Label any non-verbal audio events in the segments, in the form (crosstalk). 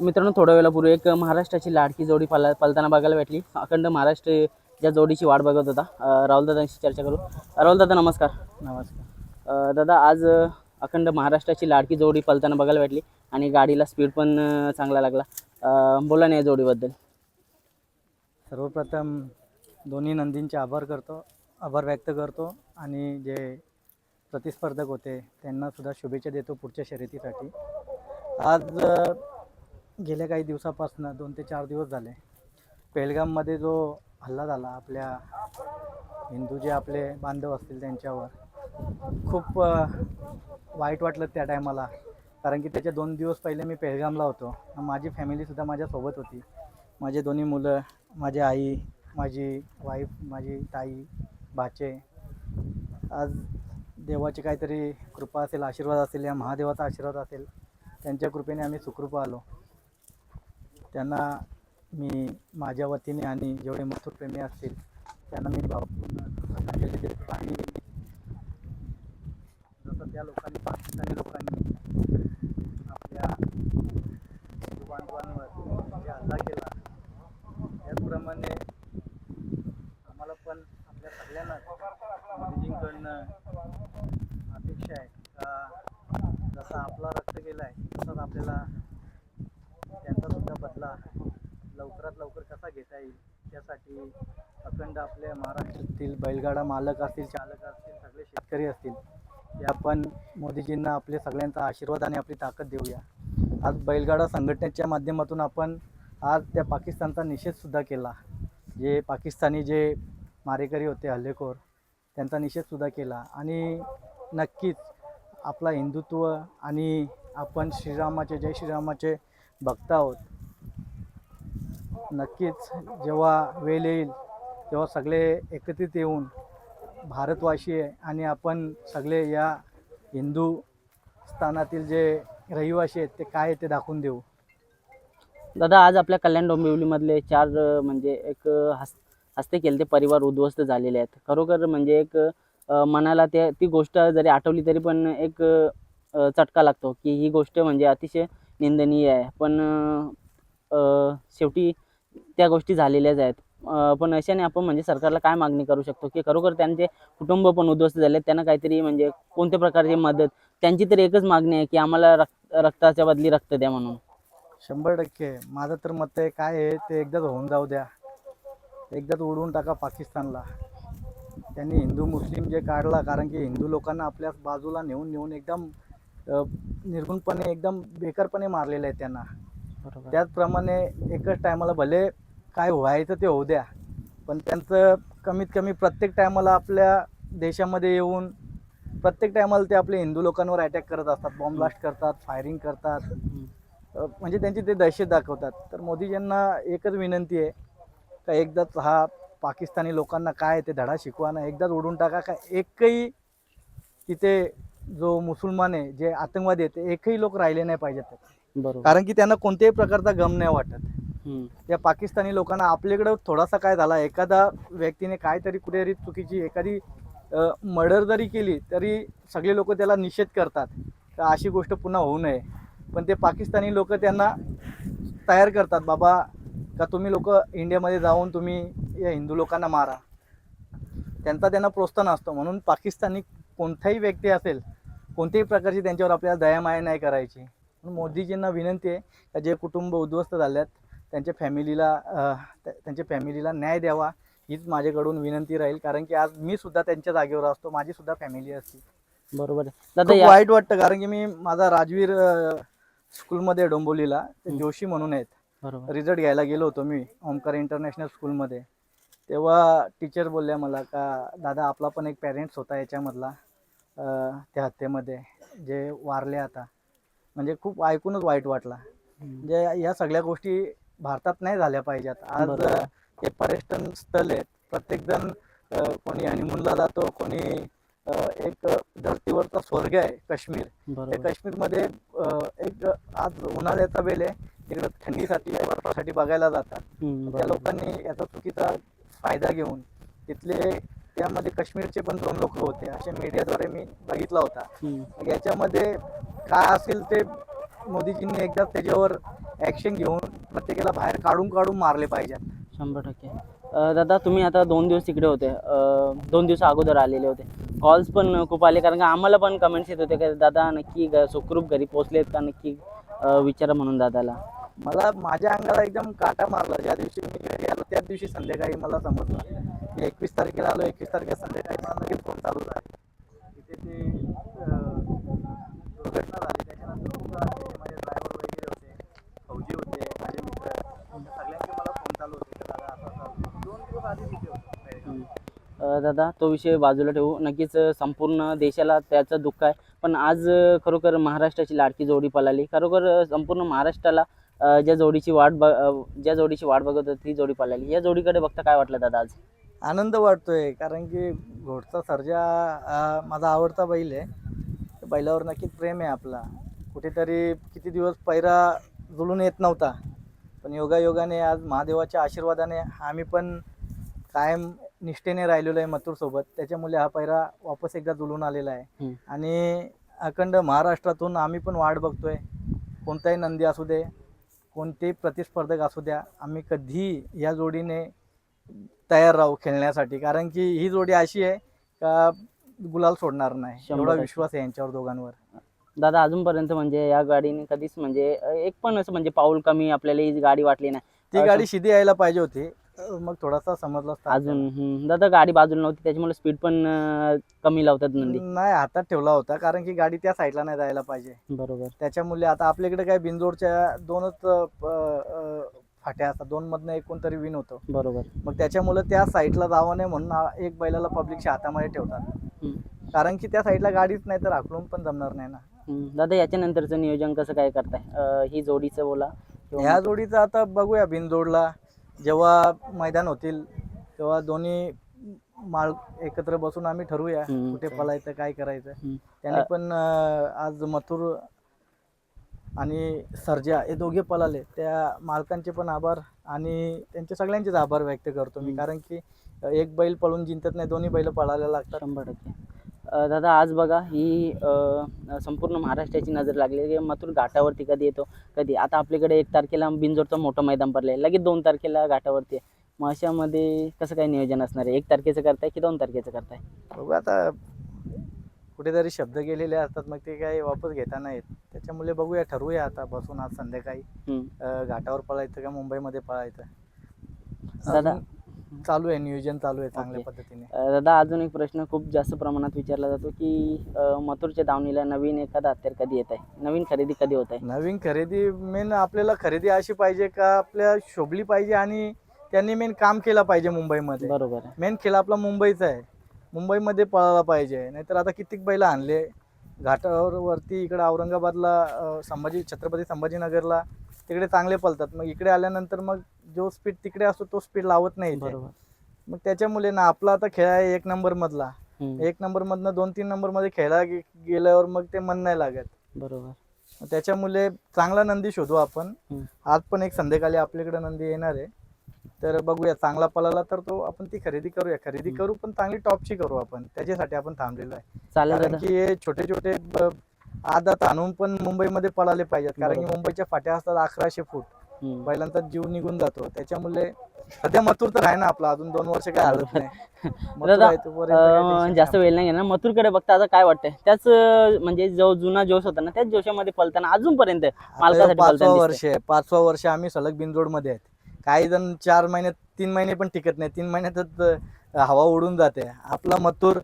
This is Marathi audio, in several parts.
मित्रांनो थोड्या वेळापूर्वी एक महाराष्ट्राची लाडकी जोडी पल पलताना बघायला भेटली. अखंड महाराष्ट्र ज्या जोडीची वाट बघत होता. राहुलदादांशी चर्चा करू. राहुलदादा नमस्कार. नमस्कार. अं, दादा आज अखंड महाराष्ट्राची लाडकी जोडी पलताना बघायला भेटली आणि गाडीला स्पीड पण चांगला लागला. बोला ना या जोडीबद्दल. सर्वप्रथम दोन्ही नंदींचे आभार करतो आभार व्यक्त करतो आणि जे प्रतिस्पर्धक होते त्यांना सुद्धा शुभेच्छा देतो पुढच्या शर्यतीसाठी. आज गेल्या काही दिवसापासून दोन ते चार दिवस झाले. पेलगाममध्ये जो हल्ला झाला आपल्या हिंदू जे आपले बांधव असतील त्यांच्यावर खूप वाईट वाटलं त्या टायमाला. कारण की त्याच्या दोन दिवस पहिले मी पेहलगामला होतो. माझी फॅमिलीसुद्धा माझ्यासोबत होती. माझे दोन्ही मुलं माझी आई माझी वाईफ माझी ताई भाचे. आज देवाची काहीतरी कृपा असेल आशीर्वाद असेल या महादेवाचा आशीर्वाद असेल त्यांच्या कृपेने आम्ही सुखरूप आलो. त्यांना मी माझ्या वतीने आणि जेवढे मथुरप्रेमी असतील त्यांना मी भावपूर्ण देतो. आणि जसं त्या लोकांनी पाकिस्तानी लोकांनी आपल्या बांधवांवर जे हल्ला केला त्याचप्रमाणे आम्हाला पण आपल्या सगळ्यांना मोदीजींकडनं अपेक्षा आहे का जसा आपला रक्त गेला आहे तसाच आपल्याला त्यांचा सुद्धा बदला लवकरात लवकर कसा घेता येईल त्यासाठी अखंड आपल्या महाराष्ट्रातील बैलगाडा मालक असतील चालक असतील सगळे शेतकरी असतील ते आपण मोदीजींना आपले सगळ्यांचा आशीर्वाद आणि आपली ताकद देऊया. आज बैलगाडा संघटनेच्या माध्यमातून आपण आज त्या पाकिस्तानचा निषेधसुद्धा केला. जे पाकिस्तानी जे मारेकरी होते हल्लेखोर त्यांचा निषेधसुद्धा केला. आणि नक्कीच आपला हिंदुत्व आणि आपण श्रीरामाचे जय श्रीरामाचे भक्त आहोत. नक्कीच जेव्हा वेळ येईल तेव्हा सगळे एकत्रित येऊन भारतवासी आहे आणि आपण सगळे या हिंदू स्थानातील जे रहिवासी आहेत ते काय आहे ते दाखवून देऊ. दादा आज आपल्या कल्याण डोंबिवलीमधले चार म्हणजे एक हस् हस हस्ते केले ते परिवार उद्ध्वस्त झालेले आहेत. खरोखर म्हणजे एक मनाला ते ती गोष्ट जरी आठवली तरी पण एक चटका लागतो की ही गोष्ट म्हणजे अतिशय निंदनीय आहे. पण शेवटी त्या गोष्टी झालेल्याच आहेत. पण अशाने आपण म्हणजे सरकारला काय मागणी करू शकतो? की खरोखर त्यांचे कुटुंब पण उद्ध्वस्त झाले त्यांना काहीतरी म्हणजे कोणत्या प्रकारची मदत? त्यांची तर एकच मागणी आहे की आम्हाला रक्त रक्ताच्या बदली रक्त द्या म्हणून. शंभर टक्के. माझं तर मत आहे काय आहे ते एकदाच होऊन जाऊ द्या. एकदाच उडवून टाका पाकिस्तानला. त्यांनी हिंदू मुस्लिम जे काढला कारण की हिंदू लोकांना आपल्या बाजूला नेऊन नेऊन एकदम निर्गुणपणे एकदम बेकारपणे मारलेलं आहे त्यांना. त्याचप्रमाणे एकच टायमाला भले काय व्हायचं ते होऊ द्या. पण त्यांचं कमीत कमी प्रत्येक टायमाला आपल्या देशामध्ये येऊन प्रत्येक टायमाला ते आपले हिंदू लोकांवर अटॅक करत असतात बॉम्ब ब्लास्ट करतात फायरिंग करतात. म्हणजे त्यांची ते दहशत दाखवतात. तर मोदीजींना एकच विनंती आहे का एकदाच हा पाकिस्तानी लोकांना काय ते धडा शिकवा ना एकदाच उडून टाका का एकही तिथे जो मुसलमान आहे जे आतंकवादी आहेत ते एकही लोक राहिले नाही पाहिजेत. बरोबर. कारण की त्यांना कोणत्याही प्रकारचा गम नाही वाटत. या त्या पाकिस्तानी लोकांना आपल्याकडं थोडासा काय झाला एखादा व्यक्तीने काहीतरी कुठेतरी चुकीची एखादी मर्डर जरी केली तरी सगळे लोक त्याला निषेध करतात. का अशी गोष्ट पुन्हा होऊ नये. पण ते पाकिस्तानी लोक त्यांना तयार करतात बाबा का तुम्ही लोक इंडियामध्ये जाऊन तुम्ही या हिंदू लोकांना मारा. त्यांचा त्यांना प्रोत्साहन असतो. म्हणून पाकिस्तानी कोणताही व्यक्ती असेल कोणत्याही प्रकारची त्यांच्यावर आपल्याला दयामाया नाही करायची. मोदीजींना विनंती आहे का जे कुटुंब उद्ध्वस्त झाल्यात त्यांच्या फॅमिलीला त्यांच्या फॅमिलीला न्याय द्यावा हीच माझ्याकडून विनंती राहील. कारण की आज मी सुद्धा त्यांच्या जागेवर असतो माझी सुद्धा फॅमिली असते. बरोबर दादा या वाईट वाटतं कारण की मी माझा राजवीर अ, स्कूलमध्ये डोंबोलीला ते. जोशी म्हणून आहेत. बरोबर. रिझल्ट घ्यायला गेलो होतो मी ओमकार इंटरनॅशनल स्कूलमध्ये. तेव्हा टीचर बोलल्या मला का दादा आपला पण एक पॅरेंट्स होता याच्यामधला अ, त्या हत्येमध्ये जे वारले आता. म्हणजे खूप ऐकूनच वाईट वाटला. म्हणजे या सगळ्या गोष्टी भारतात नाही झाल्या पाहिजेत. आज हे पर्यटन स्थळ आहेत. प्रत्येकजण अ, कोणी हनीमूनला जातो कोणी एक धर्तीवरचा स्वर्ग आहे काश्मीर. त्या काश्मीरमध्ये अ, एक आज उन्हाळ्याचा वेळ आहे. तिकडे थंडीसाठी बर्फासाठी बघायला जातात. त्या लोकांनी याचा चुकीचा फायदा घेऊन तिथले त्यामध्ये काश्मीरचे पण दोन लोक होते. असे मीडियाद्वारे मी बघितला होता. याच्यामध्ये काय असेल ते मोदीजींनी एकदा त्याच्यावर ॲक्शन घेऊन प्रत्येकाला बाहेर काढून काढून मारले पाहिजेत. शंभर टक्के. अं, दादा तुम्ही आता दोन दिवस तिकडे होते. अं, दोन दिवस अगोदर आलेले होते. कॉल्स पण खूप आले कारण का आम्हाला पण कमेंट्स येत होते की दादा नक्की सुखरूप घरी पोहोचलेत का? नक्की अं, विचारा म्हणून दादाला. मला माझ्या अंगाला एकदम काटा मारला. ज्या दिवशी मी घरी आलो त्याच दिवशी संध्याकाळी मला समजलं. मी एकवीस तारखेला आलो एकवीस तारखेला संध्याकाळी मला लगेच फोन चालू झाला. तिथे ते अं, दुर्घटना झाली. त्याच्यानंतर खूप असे माझे ड्रायव्हर वगैरे होते फौजी होते माझे मित्र त्या सगळ्यांचे मला फोन चालू होते की दादा असं असं दोन दिवस आधी तिथे होतो बेळगाव. हम्म. अं, दादा तो विषय बाजूला ठेवू. नक्कीच संपूर्ण देशाला त्याचं दुःख आहे. पण आज खरोखर महाराष्ट्राची लाडकी जोडी पळाली. खरोखर संपूर्ण महाराष्ट्राला ज्या जोडीची वाट ब ज्या जोडीची वाट बघत होती ती जोडी पळाली. या जोडीकडे बघता काय वाटलं दादा आज? आनंद वाटतोय कारण की घोडचा सर्जा माझा आवडता बैल आहे. बैलावर नक्कीच प्रेम आहे आपला. कुठेतरी किती दिवस पैरा जुळून येत नव्हता. पण योगायोगाने आज महादेवाच्या आशीर्वादाने आम्ही पण कायम निष्ठेने राहिलेलो आहे मथुरसोबत त्याच्यामुळे हा पैरा वापस एकदा जुळून आलेला आहे. आणि अखंड महाराष्ट्रातून आम्ही पण वाट बघतोय. कोणताही नंदी असू दे कोणतेही प्रतिस्पर्धक असू द्या आम्ही कधीही या जोडीने तयार राहू खेळण्यासाठी. कारण की ही जोडी अशी आहे का गुलाल सोडणार नाही. एवढा. विश्वास आहे यांच्यावर दोघांवर. दादा अजूनपर्यंत म्हणजे या गाडीने कधीच म्हणजे एक पण असं म्हणजे पाऊल कमी आपल्याला ही गाडी वाटली नाही. ती गाडी शिदी यायला पाहिजे होती. मग थोडासा समजला असता. अजून हम्म. दादा गाडी बाजूला नव्हती त्याच्यामुळे स्पीड पण अं, कमी लावतात नंदी. नाही हातात ठेवला होता कारण की गाडी त्या साईडला नाही जायला पाहिजे. बरोबर. त्याच्यामुळे आता आपल्याकडे काय बिंजोडच्या दोनच अं, अं, फाट्या असतात. दोन मधनं एक कोणतरी विन होतं. बरोबर. मग त्याच्यामुळे त्या साईडला जावं नाही म्हणून एक बैलाला पब्लिकच्या हातामध्ये ठेवतात. हम्म. कारण की त्या साईडला गाडीच नाही तर आखलून पण जमणार नाही ना. हम्म. दादा याच्यानंतरचं नियोजन कसं काय करताय? अं, ही जोडीचं बोला. किंवा ह्या जोडीचं आता बघूया बिनजोडला. जेव्हा मैदान होतील तेव्हा दोन्ही माल एकत्र बसून आम्ही ठरवूया हम्म, कुठे. पळायचं काय करायचं हम्म. त्याने पण अं, आज मथुर आणि सर्जा हे दोघे पळाले त्या मालकांचे पण आभार आणि त्यांचे सगळ्यांचेच आभार व्यक्त करतो मी. कारण की अं, एक बैल पळून जिंकत नाही दोन्ही बैल पळायला लागतात शंभर टक्के दादा आज बघा ही संपूर्ण महाराष्ट्राची नजर लागली आहे. की मथुर घाटावरती कधी येतो कधी? आता आपल्याकडे एक तारखेला बिंजोडचं मोठं मैदान पडलं आहे लगेच दोन तारखेला घाटावरती आहे. मग अशामध्ये कसं काय नियोजन असणार आहे? एक तारखेचं करताय की दोन तारखेचं करताय? बघू आता कुठेतरी शब्द गेलेले असतात मग ते काही वापस घेता नाहीत. त्याच्यामुळे बघूया ठरवूया आता बसून आज संध्याकाळी. हम्म. अं, घाटावर पळायचं का मुंबईमध्ये पळायचं? दादा अजून चालू आहे नियोजन चालू आहे चांगल्या ओके. पद्धतीने. अं, दादा अजून एक प्रश्न खूप जास्त प्रमाणात विचारला जातो की अं, मथुरच्या दावणीला नवीन एखादा हत्यार कधी येत आहे? नवीन खरेदी कधी होत आहे? नवीन खरेदी मेन आपल्याला खरेदी अशी पाहिजे का आपल्या शोभली पाहिजे आणि त्यांनी मेन काम केलं पाहिजे मुंबईमध्ये. बरोबर आहे. मेन खेळ आपला मुंबईचा आहे. मुंबईमध्ये पळायला पाहिजे. नाहीतर आता कितीक बैल आणले? घाटावर वरती इकडे औरंगाबादला अं, संभाजी छत्रपती संभाजीनगरला. तिकडे चांगले पळतात. मग इकडे आल्यानंतर मग जो स्पीड तिकडे असतो तो स्पीड लावत नाही. बरोबर. मग त्याच्यामुळे ना आपला आता खेळ आहे एक नंबर मधला. एक नंबर मधनं दोन तीन नंबरमध्ये खेळायला गे- गेल्यावर मग ते मन नाही लागत. बरोबर. त्याच्यामुळे चांगला नंदी शोधू आपण. आज पण एक संध्याकाळी आपल्याकडे नंदी येणार आहे. तर बघूया चांगला पळाला तर तो आपण ती खरेदी करूया. खरेदी. करू पण चांगली टॉपची करू आपण. त्याच्यासाठी आपण थांबलेलो आहे. कारण की हे छोटे छोटे आदात आणून पण मुंबईमध्ये पळाले पाहिजेत. कारण की. मुंबईच्या फाट्या असतात अकराशे फूट. बैलांचा जीव निघून जातो. त्याच्यामुळे सध्या मथुर तर आहे ना आपला. अजून दोन वर्ष काय हलत नाही. (laughs) जास्त. वेळ नाही घेणार. मथुरकडे बघता आता काय वाटतंय? त्याच म्हणजे जो जुना जोश होता ना त्याच जोशामध्ये पलताना अजूनपर्यंत आता पाचवा वर्ष आहे. पाचवा वर्ष आम्ही सलग बिनजोडमध्ये आहेत. काही जण चार महिन्यात तीन महिने पण टिकत नाही. तीन महिन्यातच हवा उडून जाते. आपला मथुर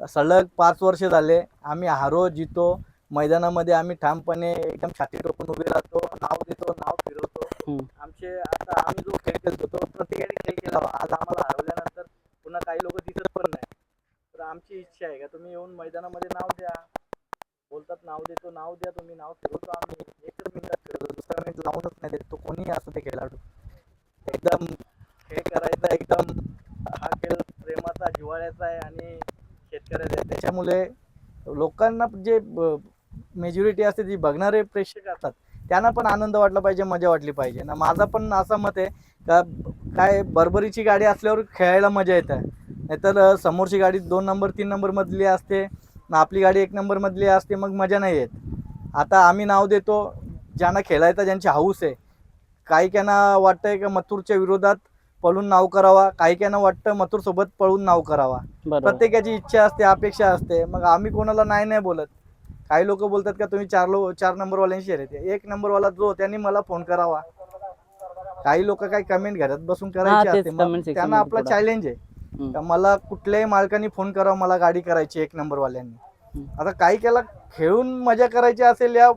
सलग पाच वर्ष झाले. आम्ही हारो जितो. मैदानामध्ये आम्ही ठामपणे एकदम छाती टोकून उभे राहतो नाव देतो नाव फिरवतो. आमचे आता आम्ही जो खेळ खेळतो तो प्रत्येकाने खेळ केला. आज आम्हाला हरवल्यानंतर पुन्हा काही लोक दिसत पण नाही. तर आमची इच्छा आहे का तुम्ही येऊन मैदानामध्ये नाव द्या. बोलतात नाव देतो नाव द्या तुम्ही नाव फिरवतो आम्ही. एकच मिनिटात फिरवतो दुसरा मिनिट लावूनच नाही देत. तो कोणीही असतो ते खेळाडू. एकदम खेळ करायचा एकदम हा खेळ प्रेमाचा जिव्हाळ्याचा आहे आणि शेतकऱ्याचा आहे. त्याच्यामुळे लोकांना जे मेजॉरिटी असते जी बघणारे प्रेक्षक असतात. त्यांना पण आनंद वाटला पाहिजे मजा वाटली पाहिजे. ना माझा पण असं मत आहे का काय बरोबरीची गाडी असल्यावर खेळायला मजा येते. नाहीतर अं, समोरची गाडी दोन नंबर तीन नंबर मधली असते ना आपली गाडी एक नंबर मधली असते मग मजा नाही येत. आता आम्ही नाव देतो ज्यांना खेळायचं ज्यांची हाऊस आहे. काही काहींना वाटतंय का मथुरच्या विरोधात पळून नाव करावा काही काहींना वाटतं मथुर सोबत पळून नाव करावा. प्रत्येकाची इच्छा असते अपेक्षा असते. मग आम्ही कोणाला नाही नाही बोलत. काही लोक बोलतात का तुम्ही चार लो चार नंबरवाल्यांशी शर्यत आहे. एक नंबरवाला जो त्यांनी मला फोन करावा काही लोक काही कमेंट घरात बसून करायचे असते मग त्यांना आपला. चॅलेंज आहे. का मला कुठल्याही मालकाने फोन करावा मला गाडी करायची एक नंबरवाल्यांनी आता काही केला खेळून मजा करायची असेल या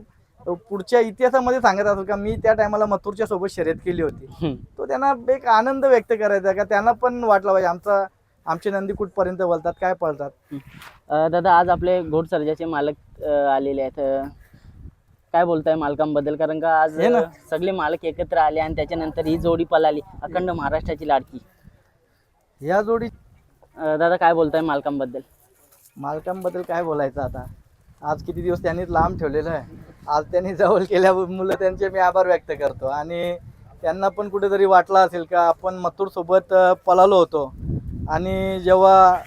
पुढच्या इतिहासामध्ये सांगत असेल का मी त्या टायमाला मथुरच्या सोबत शर्यत केली होती. तो त्यांना एक आनंद व्यक्त करायचा का त्यांना पण वाटला पाहिजे आमचा आमचे नंदी कुठपर्यंत बोलतात काय पळतात? अ, दादा आज आपले घोडसर्जाचे मालक अ, आलेले आहेत. अ, काय बोलताय मालकांबद्दल? कारण का आज हे ना. अ, सगळे मालक एकत्र आले आणि त्याच्यानंतर ही जोडी पळाली अखंड महाराष्ट्राची लाडकी. या जोडी अ, दादा काय बोलताय मालकांबद्दल? मालकांबद्दल काय बोलायचं आता? आज किती दिवस त्यांनी लांब ठेवलेलं आहे. आज त्यांनी जवळ केल्यामुळे त्यांचे मी आभार व्यक्त करतो. आणि त्यांना पण कुठेतरी वाटलं असेल का आपण मथुर सोबत अं, पळालो होतो. आणि जेव्हा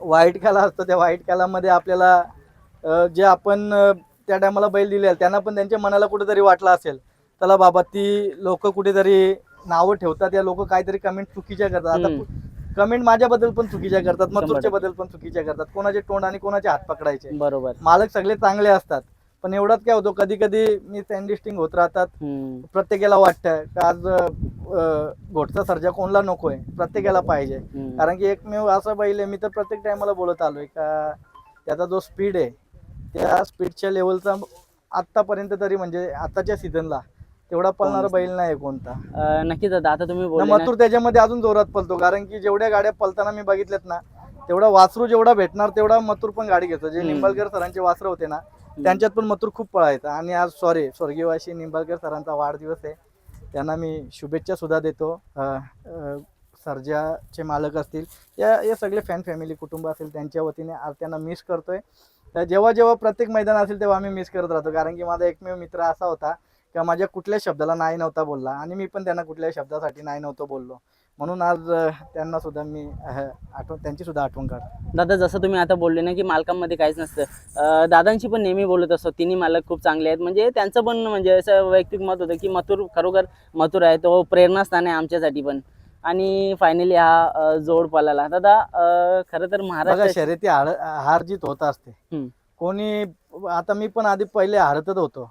व्हाईट काला असतो त्या व्हाईट कालामध्ये आपल्याला जे आपण त्या टायमाला बैल दिले त्यांना पण त्यांच्या मनाला कुठेतरी वाटलं असेल चला बाबा ती लोक कुठेतरी नावं ठेवतात या लोक काहीतरी कमेंट चुकीच्या करतात आता. कमेंट माझ्याबद्दल पण चुकीच्या करतात टक्के. बद्दल पण चुकीच्या करतात कोणाचे तोंड आणि कोणाचे हात पकडायचे बरोबर मालक सगळे चांगले असतात पण एवढंच काय होतं कधी कधी मी सँडिस्टिंग होत राहतात. प्रत्येकाला वाटतं आज घोटचा सर्जा कोणला नकोय प्रत्येकाला पाहिजे. कारण की एकमेव असं बैल आहे मी तर प्रत्येक टायमाला बोलत आलोय का त्याचा जो स्पीड आहे त्या स्पीडच्या लेवलचा आत्तापर्यंत तरी म्हणजे आताच्या सीझनला तेवढा पळणारा कोणच बैल नाही कोणता. नक्कीच दादा आता तुम्ही मथुर त्याच्यामध्ये अजून जोरात पळतो कारण की जेवढ्या गाड्या पळताना मी बघितल्यात ना तेवढा वासरू जेवढा भेटणार तेवढा मथुर पण गाडी घेतो. जे. निंबाळकर सरांचे वासरं होते ना त्यांच्यात पण मथुर खूप पळायचा. आणि आज सॉरी स्वर्गीयवासी निंबाळकर सरांचा वाढदिवस आहे. त्यांना मी शुभेच्छा सुद्धा देतो. सर्जाचे मालक असतील या या सगळे फॅन फॅमिली कुटुंब असेल त्यांच्या वतीने आज त्यांना मिस करतोय. तर जेव्हा जेव्हा प्रत्येक मैदान असेल तेव्हा आम्ही मिस करत राहतो. कारण की माझा एकमेव मित्र असा होता का माझ्या कुठल्याच शब्दाला नाही नव्हता बोलला. आणि मी पण त्यांना कुठल्याही शब्दासाठी नाही नव्हतं बोललो. म्हणून आज त्यांना सुद्धा मी आठवण त्यांची सुद्धा आठवण काढतो. दादा जसं तुम्ही आता बोलले ना की मालकांमध्ये काहीच नसतं दादांशी पण नेहमी बोलत असतो तिन्ही मालक खूप चांगले आहेत. म्हणजे त्यांचं पण म्हणजे असं वैयक्तिक मत होतं की मथुर खरोखर मथुर आहे तो प्रेरणास्थान आहे आमच्यासाठी पण. आणि फायनली हा जोड पळाला. दादा खरं तर महाराष्ट्र शर्यती हार हार जीत होत असते. कोणी आता मी पण आधी पहिले हारतच होतो.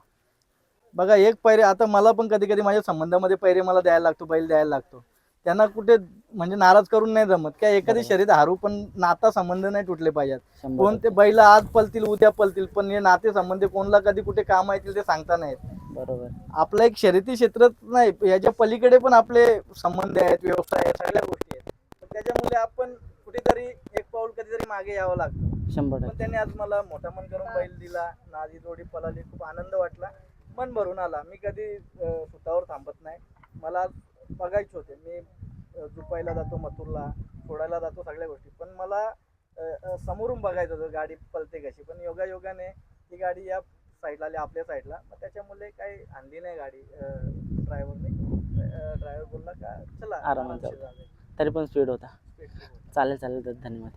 बघा एक पैरे आता मला पण कधी कधी माझ्या संबंधामध्ये पैरे मला द्यायला लागतो बैल द्यायला लागतो. त्यांना कुठे म्हणजे नाराज करून नाही जमत. काय एखादी. शर्यत हारू पण नाता संबंध नाही तुटले पाहिजेत. शंभर कोण ते बैल आज पलतील उद्या पलतील पण हे नाते संबंध कोणला कधी कुठे काम येतील ते सांगता नाहीत. बरोबर. आपलं एक शर्यती क्षेत्रात नाही याच्या पलीकडे पण आपले संबंध आहेत व्यवसाय आहेत सगळ्या गोष्टी आहेत. त्याच्यामुळे आपण कुठेतरी एक पाऊल कधीतरी मागे यावं लागतं. शंभर पण त्यांनी आज मला मोठा मन करून बैल दिला नादी जोडी पळाली खूप आनंद वाटला. मन भरून आला. मी कधी अं, सुतावर थांबत नाही. मला आज बघायचे होते. मी झुपायला जातो मथुरला सोडायला जातो सगळ्या गोष्टी. पण मला समोरून बघायचं होतं गाडी पलते कशी. पण योगा योगाने ती गाडी या साईडला आली आपल्या साईडला मग त्याच्यामुळे काही आणली नाही गाडी ड्रायव्हरने ड्रायव्हर बोलला का चला आरामात. तरी पण स्पीड होता. चालेल चालेल धन्यवाद.